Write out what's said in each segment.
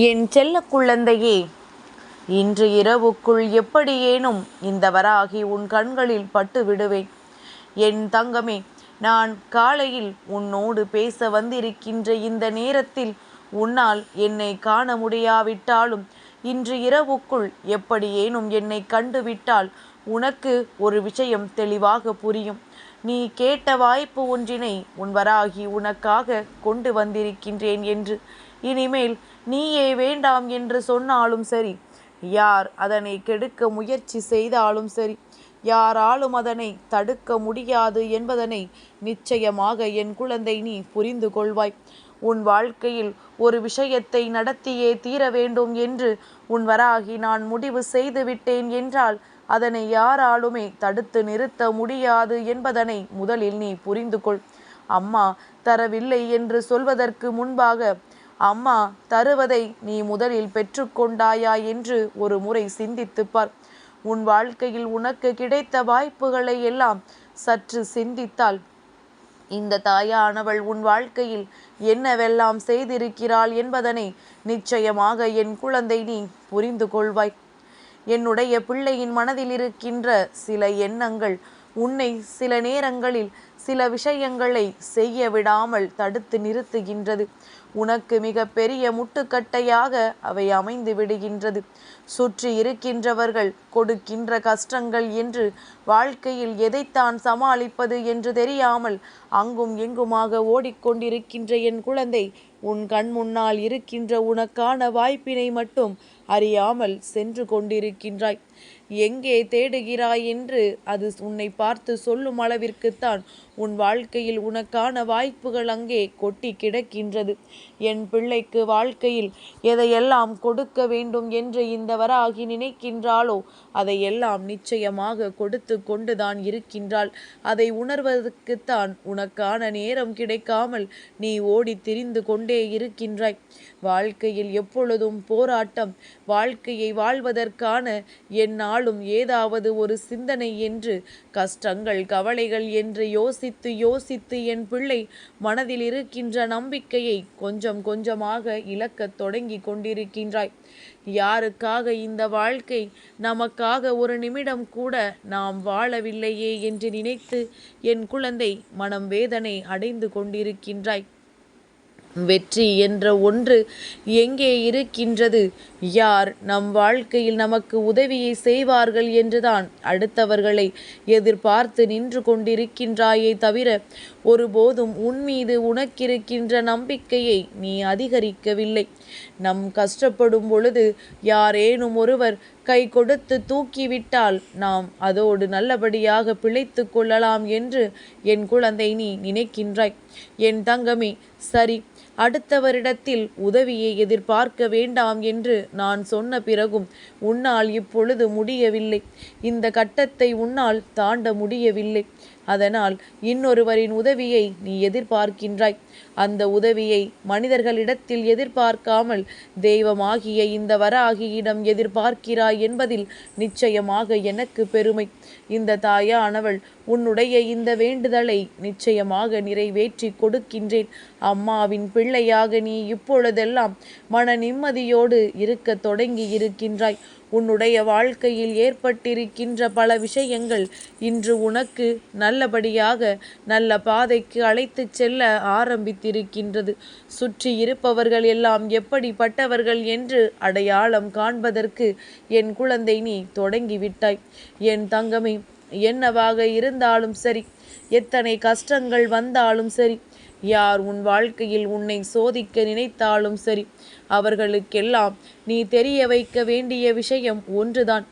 என் செல்ல குழந்தையே இன்று இரவுக்குள் எப்படியேனும் இந்த வராகி உன் கண்களில் பட்டு விடுவேன். என் தங்கமே நான் காலையில் உன்னோடு பேச வந்திருக்கின்ற இந்த நேரத்தில் உன்னால் என்னை காண முடியாவிட்டாலும் இன்று இரவுக்குள் எப்படியேனும் என்னை கண்டுவிட்டால் உனக்கு ஒரு விஷயம் தெளிவாக புரியும். நீ கேட்ட வாய்ப்பு ஒன்றினை உன் வராகி உனக்காக கொண்டு வந்திருக்கின்றேன் என்று இனிமேல் நீயே வேண்டாம் என்று சொன்னாலும் சரி. யார் அதனை கெடுக்க முயற்சி செய்தாலும் சரி. யாராலும் அதனை தடுக்க முடியாது என்பதனை நிச்சயமாக என் குழந்தை நீ புரிந்து கொள்வாய். உன் வாழ்க்கையில் ஒரு விஷயத்தை நடத்தியே தீர வேண்டும் என்று உன் வராகி நான் முடிவு செய்து விட்டேன் என்றால் அதனை யாராலுமே தடுத்து நிறுத்த முடியாது என்பதனை முதலில் நீ புரிந்து கொள். அம்மா தரவில்லை என்று சொல்வதற்கு முன்பாக அம்மா தருவதை நீ முதலில் பெற்றுக்கொண்டாயா என்று ஒரு முறை சிந்தித்துப்பார். உன் வாழ்க்கையில் உனக்கு கிடைத்த வாய்ப்புகளை எல்லாம் சற்று சிந்தித்தால் இந்த தாயானவள் உன் வாழ்க்கையில் என்னவெல்லாம் செய்திருக்கிறாள் என்பதனை நிச்சயமாக என் குழந்தை நீ புரிந்து கொள்வாய். என்னுடைய பிள்ளையின் மனதில் இருக்கின்ற சில எண்ணங்கள் உன்னை சில நேரங்களில் சில விஷயங்களை செய்ய விடாமல் தடுத்து நிறுத்துகின்றது. உனக்கு மிக பெரிய முட்டுக்கட்டையாக அவை அமைந்து விடுகின்றது. சுற்றி இருக்கின்றவர்கள் கொடுக்கின்ற கஷ்டங்கள் என்று வாழ்க்கையில் எதைத்தான் சமாளிப்பது என்று தெரியாமல் அங்கும் எங்குமாக ஓடிக்கொண்டிருக்கின்ற என் குழந்தை உன் கண் முன்னால் இருக்கின்ற உனக்கான வாய்ப்பினை மட்டும் அறியாமல் சென்று கொண்டிருக்கின்றாய். எங்கே தேடுகிறாய் என்று அது உன்னை பார்த்து சொல்லும் அளவிற்குத்தான் உன் வாழ்க்கையில் உனக்கான வாய்ப்புகள் அங்கே கொட்டி கிடக்கின்றது. என் பிள்ளைக்கு வாழ்க்கையில் எதையெல்லாம் கொடுக்க வேண்டும் என்று இந்த வராகி நினைக்கின்றாளோ அதையெல்லாம் நிச்சயமாக கொடுத்து கொண்டுதான் இருக்கின்றாள். அதை உணர்வதற்குத்தான் உனக்கான நேரம் கிடைக்காமல் நீ ஓடி திரிந்து கொண்டே இருக்கின்றாய். வாழ்க்கையில் எப்பொழுதும் போராட்டம் வாழ்க்கையை வாழ்வதற்கான ஆளும் ஏதாவது ஒரு சிந்தனை என்று கஷ்டங்கள் கவலைகள் என்று யோசித்து யோசித்து என் பிள்ளை மனதில் இருக்கின்ற நம்பிக்கையை கொஞ்சம் கொஞ்சமாக இழக்கத் தொடங்கி கொண்டிருக்கின்றாய். யாருக்காக இந்த வாழ்க்கை? நமக்காக ஒரு நிமிடம் கூட நாம் வாழவில்லையே என்று நினைத்து என் குழந்தை மனம் வேதனை அடைந்து கொண்டிருக்கின்றாய். வெற்றி என்ற ஒன்று எங்கே இருக்கின்றது? யார் நம் வாழ்க்கையில் நமக்கு உதவியை செய்வார்கள் என்றுதான் அடுத்தவர்களை எதிர்பார்த்து நின்று கொண்டிருக்கின்றாயே தவிர ஒருபோதும் உன்மீது உனக்கிருக்கின்ற நம்பிக்கையை நீ அதிகரிக்கவில்லை. நம் கஷ்டப்படும் பொழுது யாரேனும் ஒருவர் கை கொடுத்து தூக்கிவிட்டால் நாம் அதோடு நல்லபடியாக பிழைத்து கொள்ளலாம் என்று என் குழந்தை நீ நினைக்கின்றாய். என் தங்கமே சரி அடுத்தவரிடத்தில் உதவியை எதிர்பார்க்க வேண்டாம் என்று நான் சொன்ன பிறகும் உன்னால் இப்பொழுது முடியவில்லை. இந்த கட்டத்தை உன்னால் தாண்ட முடியவில்லை. அதனால் இன்னொருவரின் உதவியை நீ எதிர்பார்க்கின்றாய். அந்த உதவியை மனிதர்களிடத்தில் எதிர்பார்க்காமல் தெய்வமாகிய இந்த வராகியிடம் எதிர்பார்க்கிறாய் என்பதில் நிச்சயமாக எனக்கு பெருமை. இந்த தாயானவள் உன்னுடைய இந்த வேண்டுதலை நிச்சயமாக நிறைவேற்றி கொடுக்கின்றேன். அம்மாவின் பிள்ளையாக நீ இப்பொழுதெல்லாம் மன நிம்மதியோடு இருக்க தொடங்கி இருக்கின்றாய். உன்னுடைய வாழ்க்கையில் ஏற்பட்டிருக்கின்ற பல விஷயங்கள் இன்று உனக்கு நல்லபடியாக நல்ல பாதைக்கு அழைத்துச் செல்ல ஆரம்பி ஆரம்பித்திருக்கின்றது சுற்றி இருப்பவர்கள் எல்லாம் எப்படிப்பட்டவர்கள் என்று அடையாளம் காண்பதற்கு என் குழந்தை நீ தொடங்கிவிட்டாய். என் தங்கமே என்னவாக இருந்தாலும் சரி எத்தனை கஷ்டங்கள் வந்தாலும் சரி யார் உன் வாழ்க்கையில் உன்னை சோதிக்க நினைத்தாலும் சரி அவர்களுக்கெல்லாம் நீ தெரிய வைக்க வேண்டிய விஷயம் ஒன்றுதான்.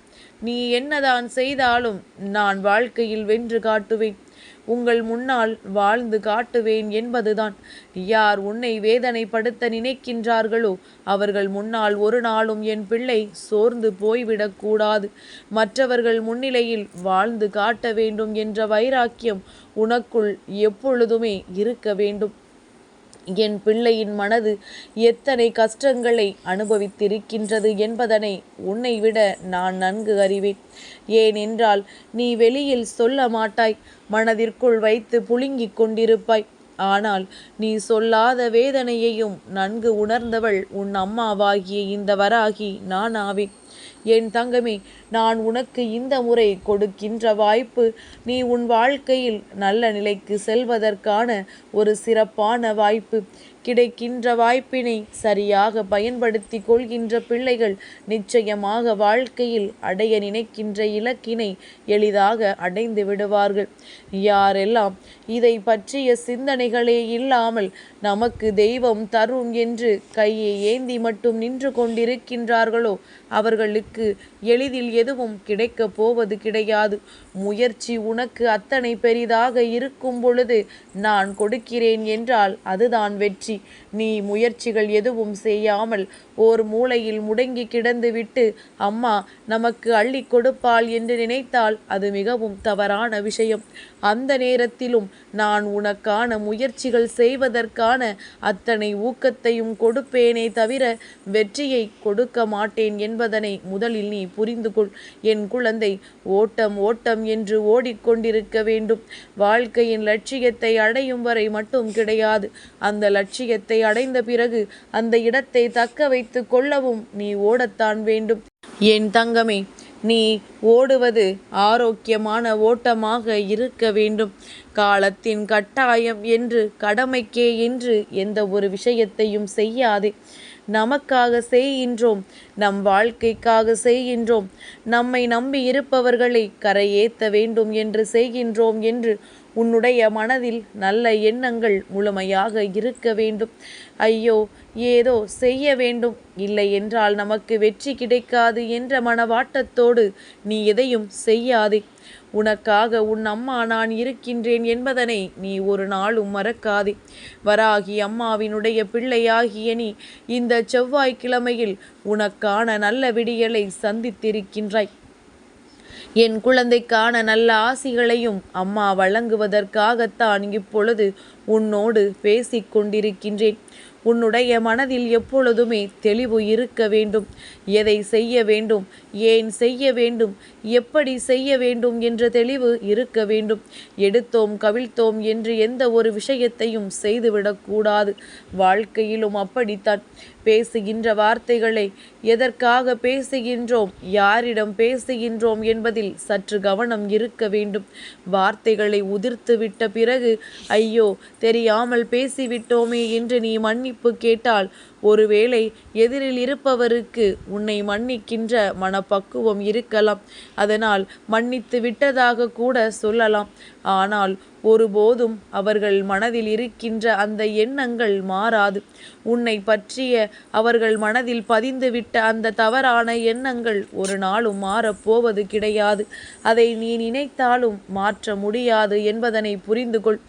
நீ என்னதான் செய்தாலும் நான் வாழ்க்கையில் வென்று காட்டுவேன். உங்கள் முன்னால் வாழ்ந்து காட்டுவேன் என்பதுதான். யார் உன்னை வேதனைப்படுத்த நினைக்கின்றார்களோ அவர்கள் முன்னால் ஒரு நாளும் என் பிள்ளை சோர்ந்து போய்விடக்கூடாது மற்றவர்கள் முன்னிலையில் வாழ்ந்து காட்ட வேண்டும் என்ற வைராக்கியம் உனக்குள் எப்பொழுதுமே இருக்க வேண்டும். என் பிள்ளையின் மனது எத்தனை கஷ்டங்களை அனுபவித்திருக்கின்றது என்பதனை உன்னை விட நான் நன்கு அறிவேன். ஏனென்றால் நீ வெளியில் சொல்ல மாட்டாய் மனதிற்குள் வைத்து புழுங்கிக் கொண்டிருப்பாய். ஆனால் நீ சொல்லாத வேதனையையும் நன்கு உணர்ந்தவள் உன் அம்மாவாகிய இந்த வராகி நான் ஆவேன் என் தங்கமே நான் உனக்கு இந்த முறை கொடுக்கின்ற வாய்ப்பு நீ உன் வாழ்க்கையில் நல்ல நிலைக்கு செல்வதற்கான ஒரு சிறப்பான வாய்ப்பு. கிடைக்கின்ற வாய்ப்பினை சரியாக பயன்படுத்தி கொள்கின்ற பிள்ளைகள் நிச்சயமாக வாழ்க்கையில் அடைய நினைக்கின்ற இலக்கினை எளிதாக அடைந்து விடுவார்கள். யாரெல்லாம் இதை பற்றிய சிந்தனைகளே இல்லாமல் நமக்கு தெய்வம் தரும் என்று கையை ஏந்தி மட்டும் நின்று கொண்டிருக்கின்றார்களோ? அவர்களுக்கு எளிதில் எதுவும் கிடைக்கப் போவது கிடையாது. முயற்சி உனக்கு அத்தனை பெரிதாக இருக்கும் பொழுது நான் கொடுக்கிறேன் என்றால் அதுதான் வெற்றி. நீ முயற்சிகள் எதுவும் செய்யாமல் ஓர் மூலையில் முடங்கி கிடந்து விட்டு அம்மா நமக்கு அள்ளி கொடுப்பாள் என்று நினைத்தால் அது மிகவும் தவறான விஷயம். அந்த நேரத்திலும் நான் உனக்கான முயற்சிகள் செய்வதற்கான அத்தனை ஊக்கத்தையும் கொடுப்பேனே தவிர வெற்றியை கொடுக்க மாட்டேன் என்பதனை முதலில் நீ புரிந்து கொள். என் குழந்தை ஓட்டம் ஓட்டம் என்று ஓடிக்கொண்டிருக்க வேண்டும். வாழ்க்கையின் லட்சியத்தை அடையும் வரை மட்டும் கிடையாது. அந்த லட்சியத்தை அடைந்த பிறகு அந்த இடத்தை தக்க வைத்து கொள்ளவும் நீ ஓடத்தான் வேண்டும். என் தங்கமே நீ ஓடுவது ஆரோக்கியமான ஓட்டமாக இருக்க வேண்டும். காலத்தின் கட்டாயம் என்று கடமைக்கே என்று எந்த ஒரு விஷயத்தையும் செய்யாதே. நமக்காக செய்கின்றோம் நம் வாழ்க்கைக்காக செய்கின்றோம். நம்மை நம்பி இருப்பவர்களை கரையேற்ற வேண்டும் என்று செய்கின்றோம் என்று உன்னுடைய மனதில் நல்ல எண்ணங்கள் முழுமையாக இருக்க வேண்டும். ஐயோ ஏதோ செய்ய வேண்டும். இல்லை என்றால் நமக்கு வெற்றி கிடைக்காது என்ற மனவாட்டத்தோடு நீ எதையும் செய்யாதே. உனக்காக உன் அம்மா நான் இருக்கின்றேன் என்பதனை நீ ஒரு நாளும் மறக்காதே. வராகி அம்மாவினுடைய பிள்ளையாகிய நீ இந்த செவ்வாய்க்கிழமையில் உனக்கான நல்ல விடியலை சந்தித்திருக்கின்றாய். என் குழந்தைக்கான நல்ல ஆசிகளையும் அம்மா வழங்குவதற்காகத்தான் இப்பொழுது உன்னோடு பேசிக் கொண்டிருக்கின்றேன். உன்னுடைய மனதில் எப்பொழுதுமே தெளிவு இருக்க வேண்டும். எதை செய்ய வேண்டும்? ஏன் செய்ய வேண்டும்? எப்படி செய்ய வேண்டும் என்ற தெளிவு இருக்க வேண்டும். எடுத்தோம் கவிழ்த்தோம் என்று எந்த ஒரு விஷயத்தையும் செய்துவிடக்கூடாது. வாழ்க்கையிலும் அப்படித்தான். பேசுகின்ற வார்த்தைகளை எதற்காக பேசுகின்றோம் யாரிடம் பேசுகின்றோம் என்பதில் சற்று கவனம் இருக்க வேண்டும். வார்த்தைகளை உதிர்த்து விட்ட பிறகு ஐயோ தெரியாமல் பேசிவிட்டோமே என்று நீ மன்னிப்பு கேட்டால் ஒருவேளை எதிரில் இருப்பவருக்கு உன்னை மன்னிக்கின்ற மனப்பக்குவம் இருக்கலாம். அதனால் மன்னித்து விட்டதாக கூட சொல்லலாம். ஆனால் ஒருபோதும் அவர்கள் மனதில் இருக்கின்ற அந்த எண்ணங்கள் மாறாது. உன்னை பற்றிய அவர்கள் மனதில் பதிந்துவிட்ட அந்த தவறான எண்ணங்கள் ஒரு நாளும் மாறப்போவது கிடையாது. அதை நீ நினைத்தாலும் மாற்ற முடியாது என்பதனை புரிந்து கொள்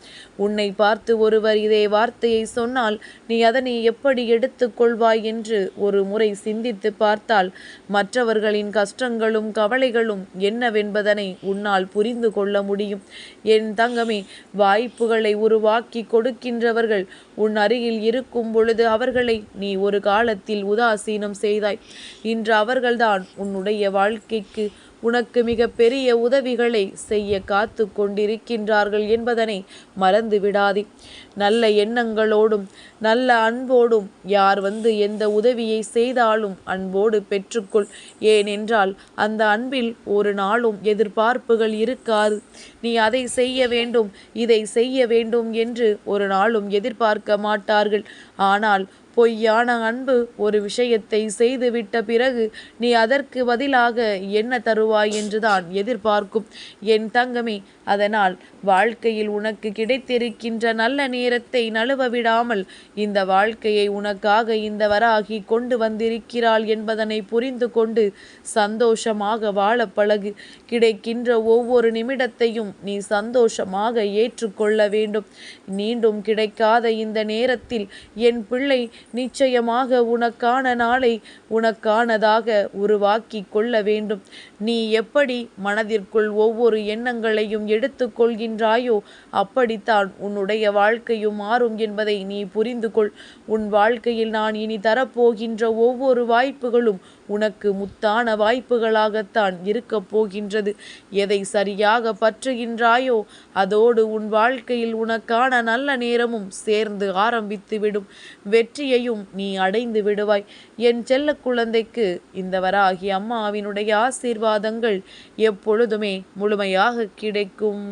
உன்னை பார்த்து ஒருவர் இதே வார்த்தையை சொன்னால் நீ அதனை எப்படி எடுத்து எடுத்துக்கொள்வாய் என்று ஒரு முறை சிந்தித்து பார்த்தால் மற்றவர்களின் கஷ்டங்களும் கவலைகளும் என்னவென்பதனை உன்னால் புரிந்து கொள்ள முடியும். என் தங்கமே வாய்ப்புகளை உருவாக்கி கொடுக்கின்றவர்கள் உன் அருகில் இருக்கும் பொழுது அவர்களை நீ ஒரு காலத்தில் உதாசீனம் செய்தாய். இன்று அவர்கள்தான் உன்னுடைய வாழ்க்கைக்கு உனக்கு மிக பெரிய உதவிகளை செய்ய காத்து கொண்டிருக்கின்றார்கள் என்பதனை மறந்து விடாதே. நல்ல எண்ணங்களோடும் நல்ல அன்போடும் யார் வந்து எந்த உதவியை செய்தாலும் அன்போடு பெற்றுக்கொள். ஏனென்றால் அந்த அன்பில் ஒரு நாளும் எதிர்பார்ப்புகள் இருக்காது. நீ அதை செய்ய வேண்டும் இதை செய்ய வேண்டும் என்று ஒரு நாளும் எதிர்பார்க்க மாட்டார்கள். ஆனால் பொய்யான அன்பு ஒரு விஷயத்தை செய்துவிட்ட பிறகு நீ அதற்கு பதிலாக என்ன தருவாய் என்றுதான் எதிர்பார்க்கும். என் தங்கமே அதனால் வாழ்க்கையில் உனக்கு கிடைத்திருக்கின்ற நல்ல நேரத்தை நழுவ விடாமல் இந்த வாழ்க்கையை உனக்காக இந்த வராகி கொண்டு வந்திருக்கிறாள் என்பதனை புரிந்து கொண்டு சந்தோஷமாக வாழ பழகு. கிடைக்கின்ற ஒவ்வொரு நிமிடத்தையும் நீ சந்தோஷமாக ஏற்றுக்கொள்ள வேண்டும். மீண்டும் கிடைக்காத இந்த நேரத்தில் என் பிள்ளை நிச்சயமாக உனக்கான நாளை உனக்கானதாக உருவாக்கி கொள்ள வேண்டும். நீ எப்படி மனதிற்குள் ஒவ்வொரு எண்ணங்களையும் எடுத்துக்கொள்கின்றாயோ அப்படித்தான் உன்னுடைய வாழ்க்கையும் மாறும் என்பதை நீ புரிந்து கொள் உன் வாழ்க்கையில் நான் இனி தரப்போகின்ற ஒவ்வொரு வாய்ப்புகளும் உனக்கு முத்தான வாய்ப்புகளாகத்தான் இருக்கப் போகின்றது. எதை சரியாக பற்றுகின்றாயோ அதோடு உன் வாழ்க்கையில் உனக்கான நல்ல நேரமும் சேர்ந்து ஆரம்பித்துவிடும். வெற்றியையும் நீ அடைந்து விடுவாய். என் செல்ல குழந்தைக்கு இந்த வராகி அம்மாவினுடைய ஆசீர்வாதங்கள் எப்பொழுதுமே முழுமையாக கிடைக்கும்.